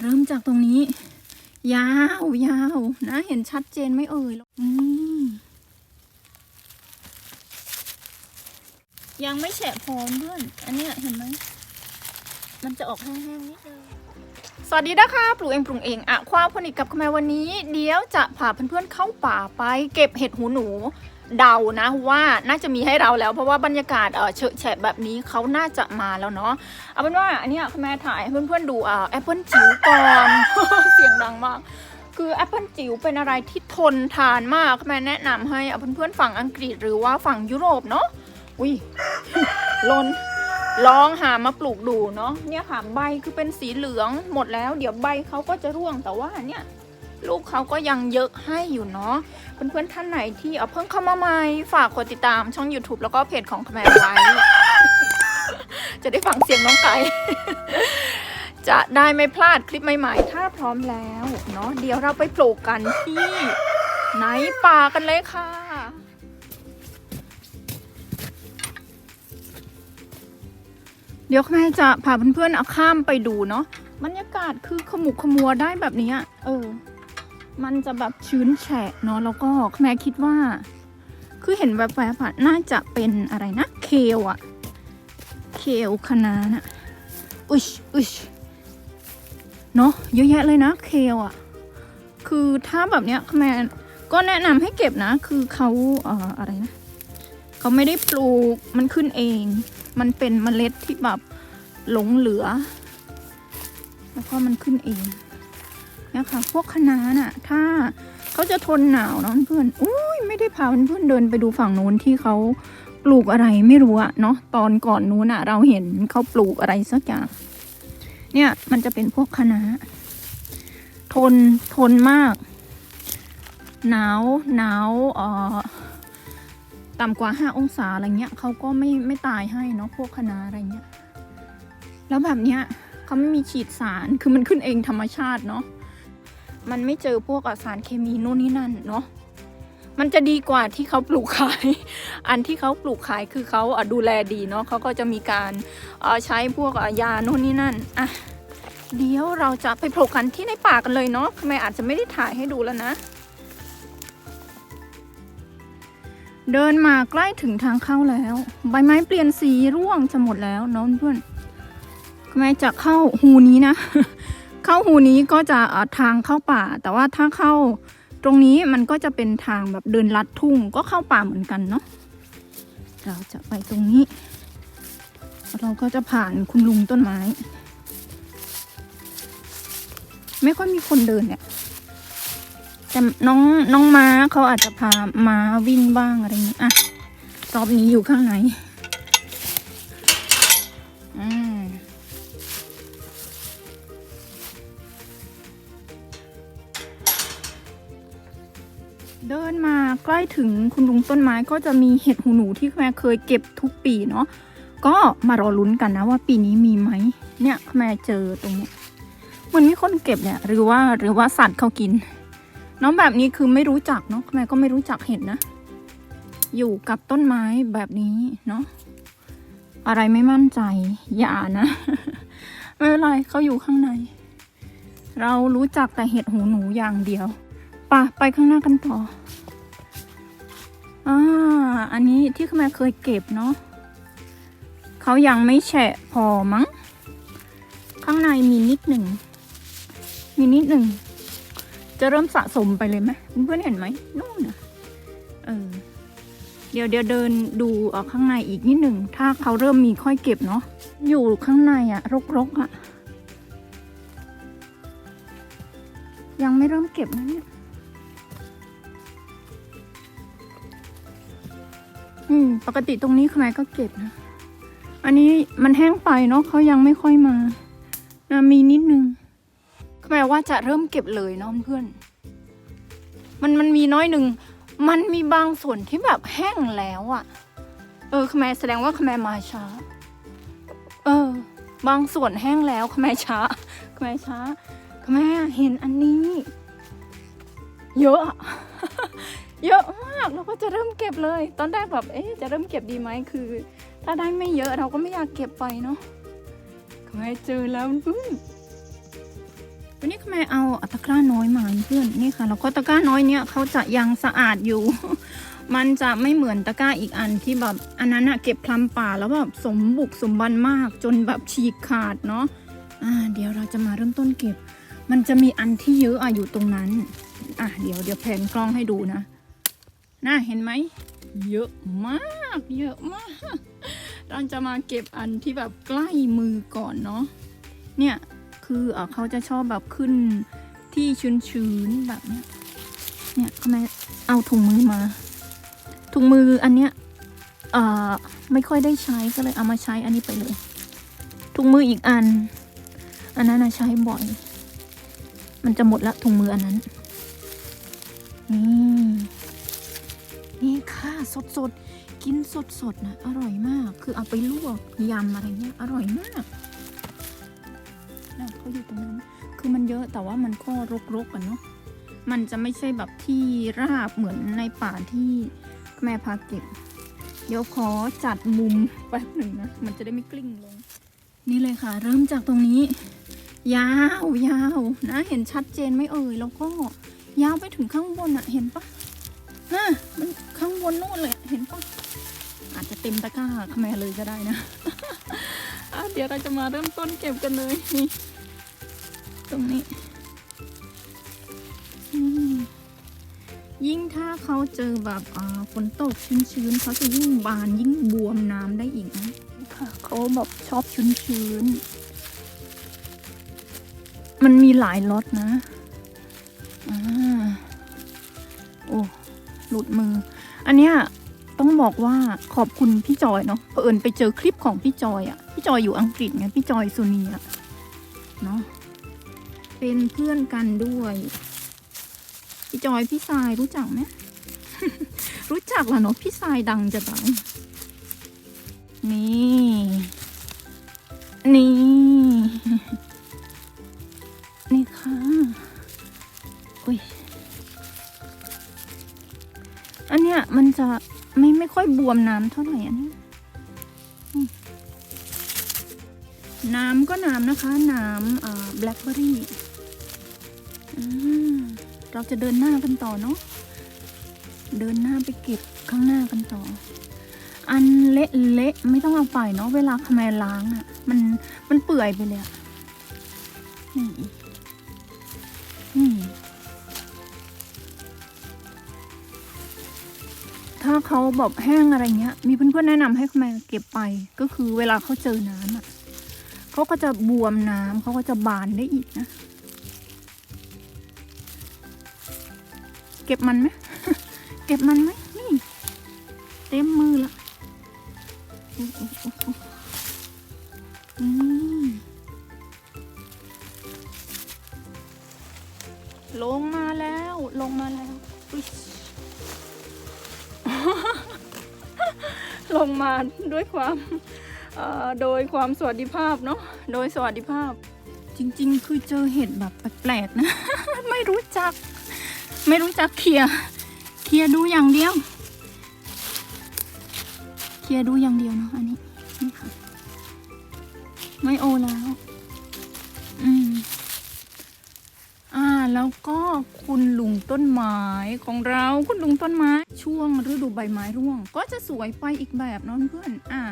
เริ่มจากตรงนี้ ยาวยาวนะ เห็นชัดเจนไม่เอ่ยอืมยังไม่แฉะพอเพื่อนอันเนี้ยเห็นไหมมันจะออกแห้งๆนิดนึงสวัสดีนะคะปลูกเองปรุงเองอะความพนิกกับคุณแม่วันนี้ เดี๋ยวจะพาเพื่อนๆเข้าป่าไปเก็บเห็ดหูหนู เดานะว่าน่าจะมีให้เราแล้ว เพราะว่าบรรยากาศเออเฉอะแฉะแบบนี้เขาน่าจะมาแล้วเนาะเอาเป็นว่าอันนี้คุณแม่ถ่ายให้เพื่อนๆดูอ่าแอปเปิลจิ๋วก่อนเสียงดังมากคือแอปเปิลจิ๋วเป็นอะไรที่ทนทานมากคุณแม่แนะนำให้เอาเพื่อนๆฝั่งอังกฤษหรือว่าฝั่งยุโรปเนาะอุ้ยลนลองหามาปลูกดูเนาะเนี่ยค่ะใบคือเป็นสีเหลืองหมดแล้ว เดี๋ยวใบเขาก็จะร่วงแต่ว่าเนี่ย ลูกเขาก็ยังเยอะให้อยู่เนาะเพื่อนๆท่านไหนที่เอาเพิ่งเข้ามาใหม่ฝากกดติดตามช่อง YouTube แล้วก็เพจของคแมไว้ จะได้ฟังเสียงน้องไก่ จะได้ไม่พลาดคลิปใหม่ๆ ถ้าพร้อมแล้วเนาะเดี๋ยวเราไปปลูกกันที่ไหนป่ากันเลยค่ะเดี๋ยวแม่จะพาเพื่อนๆเอาข้ามไปดูเนาะบรรยากาศคือขมุกขมัวได้แบบนี้เออ มันจะแบบชื้นแฉะเนาะแล้วก็แม่คิดว่า คือเห็นแวบๆอะน่าจะเป็นอะไรนะเคลอะเคลคะนาน่ะอุชอุชเนาะเยอะแยะเลยนะเคลอะคือถ้าแบบเนี้ยแม่ก็แนะนำให้เก็บนะ คือเขาเอ่ออะไรนะเขาไม่ได้ปลูกมันขึ้นเอง มันเป็นเมล็ดที่แบบหลงเหลือ แล้วก็มันขึ้นเอง นะคะ พวกคะน้าน่ะ ถ้าเขาจะทนหนาวเนาะเพื่อนอุ้ยไม่ได้พาเพื่อนเดินไปดูฝั่งนู้นที่เขาปลูกอะไรไม่รู้อะเนาะตอนก่อนนู้นอะเราเห็นเขาปลูกอะไรสักอย่าง เนี่ยมันจะเป็นพวกคะน้าทนทนมาก หนาวหนาวเอ่อต่ำกว่า 5 องศาอะไรเงี้ยเขาก็ไม่ไม่ตายให้เนาะพวกคณะอะไรเงี้ย แล้วแบบเนี้ยเขาไม่มีฉีดสารคือมันขึ้นเองธรรมชาติเนาะ มันไม่เจอพวกสารเคมีนู่นนี่นั่นเนาะมันจะดีกว่าที่เขาปลูกขาย อันที่เขาปลูกขายคือเขาดูแลดีเนาะเขาก็จะมีการใช้พวกยาโน่นนี่นั่นอะเดี๋ยวเราจะไปปลูกกันที่ในป่ากันเลยเนาะทำไมอาจจะไม่ได้ถ่ายให้ดูแล้วนะ เดินมาใกล้ถึงทางเข้าแล้ว ใบไม้เปลี่ยนสีร่วงจะหมดแล้วเน้องเพื่อนทำไมจะเข้าหูนี้นะ เข้าหูนี้ก็จะทางเข้าป่า แต่ว่าถ้าเข้าตรงนี้มันก็จะเป็นทางแบบเดินลัดทุ่งก็เข้าป่าเหมือนกันเนาะเราจะไปตรงนี้ เราก็จะผ่านคุณลุงต้นไม้ ไม่ค่อยมีคนเดินเนี่ยแต่น้องน้องม้าเขาอาจจะพาม้าวิ่งบ้างอะไรอย่างนี้อะรอบนี้อยู่ข้างใน เดินมาใกล้ถึงคุณลุงต้นไม้ก็จะมีเห็ดหูหนูที่แม่เคยเก็บทุกปีเนาะก็มารอลุ้นกันนะว่าปีนี้มีไหมเนี่ยแม่เจอตรงเนี้ยมันมีคนเก็บเนี่ยหรือว่าหรือว่าสัตว์เขากิน น้องแบบนี้คือไม่รู้จักเนาะแม่ก็ไม่รู้จักเห็นนะ อยู่กับต้นไม้แบบนี้เนาะอะไรไม่มั่นใจอย่านะ ไม่เป็นไรเขาอยู่ข้างใน เรารู้จักแต่เห็ดหูหนูอย่างเดียว ป่ะไปข้างหน้ากันต่อ อ่า อันนี้ที่แม่เคยเก็บเนาะเขายังไม่แฉะพอมั้ง ข้างในมีนิดหนึ่ง มีนิดหนึ่ง จะเริ่มสะสมไปเลยไหมเพื่อนเห็นไหมนู่นนะเออ เดี๋ยวเดี๋ยวเดินดูออกข้างในอีกนิดหนึ่ง ถ้าเขาเริ่มมีค่อยเก็บเนาะ อยู่ข้างในอะรกๆอะยังไม่เริ่มเก็บนะเนี่ย ปกติตรงนี้ใครก็เก็บนะ อันนี้มันแห้งไปเนาะเขายังไม่ค่อยมานะมีนิดนึงแปลว่าจะเริ่มเก็บเลยเนาะเพื่อน มันมันมีน้อยหนึ่ง มันมีบางส่วนที่แบบแห้งแล้วอะ่ะ เออขมแสดงว่าขมมาช้า เออ บางส่วนแห้งแล้วขมช้าขมช้าขมเห็นอันนี้ เยอะ เยอะมากเราก็จะเริ่มเก็บเลย ตอนแรกแบบเอ๊ะจะเริ่มเก็บดีไหมคือ ถ้าได้ไม่เยอะเราก็ไม่อยากเก็บไปเนาะขแมเจอแล้วเพื่อนวันนี้แม่เอาตะกร้าน้อยมาเพื่อนนี่ค่ะ แล้วก็ตะกร้าน้อยเนี่ยเขาจะยังสะอาดอยู่ มันจะไม่เหมือนตะกร้าอีกอันที่แบบอันนั้นอะเก็บพลัมป่าแล้วแบบสมบุกสมบันมากจนแบบฉีกขาดเนาะอ่าเดี๋ยวเราจะมาเริ่มต้นเก็บ มันจะมีอันที่เยอะอะอยู่ตรงนั้นอะเดี๋ยวเดี๋ยวแผนกล้องให้ดูนะ น่าเห็นไหม เยอะมาก เยอะมาก เราจะมาเก็บอันที่แบบใกล้มือก่อนเนาะ เนี่ย คือเอเขาจะชอบแบบขึ้นที่ชื้นๆแบบเนี้ย เนี่ยทำไมเอาถุงมือมา ถุงมืออันเนี้ยเอ่อไม่ค่อยได้ใช้ก็เลยเอามาใช้อันนี้ไปเลย ถุงมืออีกอัน อันนั้นใช้บ่อย มันจะหมดละถุงมืออันนั้นนี่ ค่ะสดสดกินสดสดนะอร่อยมาก คือเอาไปลวกยำอะไรเงี้ยอร่อยมากนะเขาอยู่ตรงนั้นคือมันเยอะแต่ว่ามันก็รกๆกันเนาะมันจะไม่ใช่แบบที่ราบเหมือนในป่าที่แม่พาเก็บเดี๋ยวขอจัดมุมแป๊บหนึ่งนะ มันจะได้ไม่กลิ้งลง นี่เลยค่ะ เริ่มจากตรงนี้ ยาวยาวนะ เห็นชัดเจนไหม่เอ่ย แล้วก็ยาวไปถึงข้างบนอะเห็นปะ น่ะมันข้างบนนู่นเลยเห็นปะอาจจะเต็มตะกร้าขแมเลยก็ได้นะะเดี๋ยวเราจะมาเริ่มต้นเก็บกันเลยนี่ตรงนี้ ยิ่งถ้าเขาเจอแบบฝนตกชื้นๆเขาจะยิ่งบานยิ่งบวมน้ำได้อีกนะเขาแบบชอบชื้นๆมันมีหลายรสนะอ่าโอ้ หลุดมือ อันเนี้ยต้องบอกว่าขอบคุณพี่จอยเนาะเผอิญไปเจอคลิปของพี่จอยอะ่ะ พี่จอยอยู่อังกฤษไงพี่จอยสุนีอะเนาะเป็นเพื่อนกันด้วย พี่จอยพี่ทรายรู้จักไหมรู้จักเหรอเนาะพี่ทรายดังจะตายนี่ นี่ นี่ค่ะ อันเนี้ยมันจะไม่ไม่ค่อยบวมน้ำเท่าไหร่อันนี้น้ำก็น้ำนะคะ น้ำอ่าแบล็คเบอรี่เราจะเดินหน้ากันต่อเนาะเดินหน้าไปเก็บข้างหน้ากันต่อ อันเละเละไม่ต้องเอาไปเนาะเวลาขแมล้างอะ่ะ มันมันเปื่อยไปเลยอะนี่ ถ้าเขาแบบแห้งอะไรเงี้ย มีเพื่อนๆแนะนำให้แมเก็บไป ก็คือเวลาเขาเจอน้ำอะเขาก็จะบวมน้ำเขาก็จะบานได้อีกนะ เก็บมันไหมเก็บมันไหมนี่ เต็มมือละ ลงมาด้วยความโดยความสวัสดิภาพเนาะโดยสวัสดิภาพ จริงๆ คือเจอเห็ดแบบแปลกๆนะ ไม่รู้จัก ไม่รู้จักเคลียร์เคลียร์ดูอย่างเดียวเคลียร์ดูอย่างเดียวเนาะอันนี้นี่ค่ะไม่โอแล้ว แล้วก็คุณลุงต้นไม้ของเราคุณลุงต้นไม้ ช่วงฤดูใบไม้ร่วง ก็จะสวยไปอีกแบบเนาะเพื่อนอะ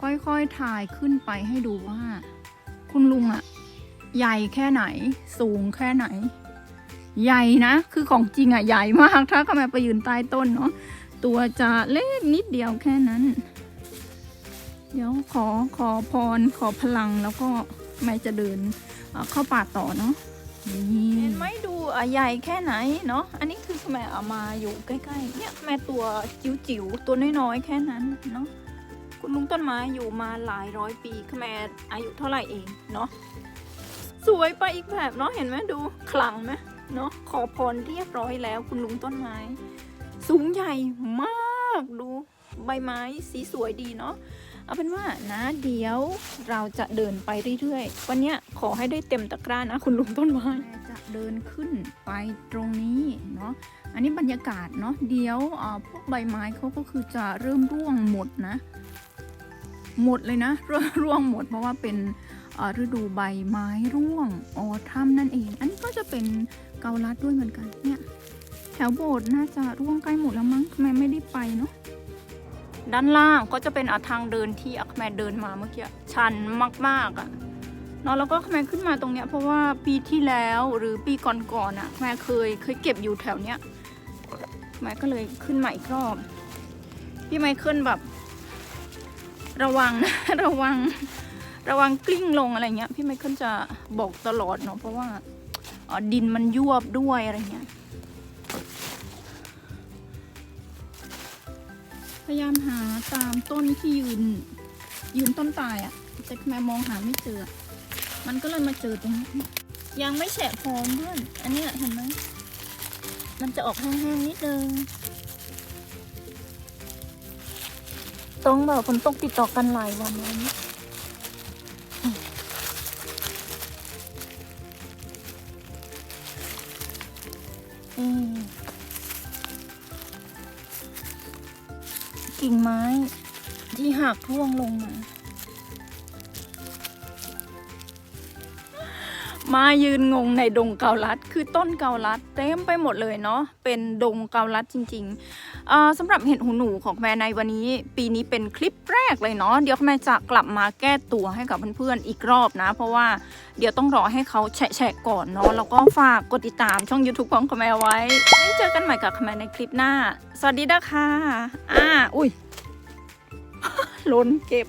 ค่อยๆถ่ายขึ้นไปให้ดูว่า คุณลุงอะใหญ่แค่ไหน สูงแค่ไหน ใหญ่นะ คือของจริงอะใหญ่มากถ้าเขามาไปยืนใต้ต้นเนาะตัวจะเล็กนิดเดียวแค่นั้น เดี๋ยวขอขอพรขอพลังแล้วก็แม่จะเดินเข้าป่าต่อเนาะ เห็นไหมดูอะใหญ่แค่ไหนเนาะ อันนี้คือแม่เอามาอยู่ใกล้ๆ เนี่ยแม่ตัวจิ๋วๆ ตัวน้อยๆ แค่นั้นเนาะ คุณลุงต้นไม้อยู่มาหลายร้อยปีแม่อายุเท่าไหร่เองเนาะ สวยไปอีกแบบเนาะ เห็นไหมดูขลังไหมเนาะ ขอพรเรียบร้อยแล้ว คุณลุงต้นไม้ สูงใหญ่มากดู ใบไม้สีสวยดีเนาะ เอาเป็นว่านะเดี๋ยวเราจะเดินไปเรื่อยๆ วันนี้ขอให้ได้เต็มตะกร้านะ คุณลุงต้นไม้จะเดินขึ้นไปตรงนี้เนาะอันนี้บรรยากาศเนาะเดี๋ยวพวกใบไม้เขาก็คือจะเริ่มร่วงหมดนะ หมดเลยนะร่วงร่วงหมดเพราะว่าเป็นฤดูใบไม้ร่วงออทัมนั่นเอง อันนี้ก็จะเป็นเกาลัดด้วยเหมือนกันเนี่ยแถวโบสถ์น่าจะร่วงใกล้หมดแล้วมั้งทำไมไม่ได้ไปเนาะ ด้านล่างก็จะเป็นอทางเดินที่อาแมเดินมาเมื่อกี้ชันมากๆอะ่ะเนาะแล้วก็แม่ขึ้นมาตรงเนี้ยเพราะว่าปีที่แล้วหรือปีก่อนๆอะ่ะแม่เคยเคยเก็บอยู่แถวเนี้ยแม่ก็เลยขึ้นมาอีกรอบพี่ไมเคิลแบบ ระวังนะระวัง ระวังกลิ้งลงอะไรเงี้ย พี่ไมเคิลจะบอกตลอดเนาะเพราะว่าดินมันยวบด้วยอะไรเงี้ย พยายามหาตามต้นที่ยืน ยืนต้นตายอะ่ะ แต่แม่มองหาไม่เจอ มันก็เลยมาเจอตรงนี้ยังไม่แฉะพร้อมเพื่อน อันนี้เห็นไหมมันจะออกแห้งๆนิดนึงต้องแบบฝนตกติดต่อกันหลายวันแล้วอืม กิ่งไม้ที่หักร่วงลงมา มายืนงงในดงเกาลัด คือต้นเกาลัดเต็มไปหมดเลยเนาะเป็นดงเกาลัดจริงๆอ่าสำหรับเห็ดหูหนูของแม่ในวันนี้ ปีนี้เป็นคลิปแรกเลยเนาะเดี๋ยวแม่จะกลับมาแก้ตัวให้กับเพื่อนๆอีกรอบนะ เพราะว่าเดี๋ยวต้องรอให้เขาแฉะก่อนเนาะแล้วก็ฝากกดติดตามช่อง YouTube ของแม่ไว้ไว้เจอกันใหม่กับแม่ในคลิปหน้า สวัสดีนะคะอ่าอุ้ยล้นเก็บ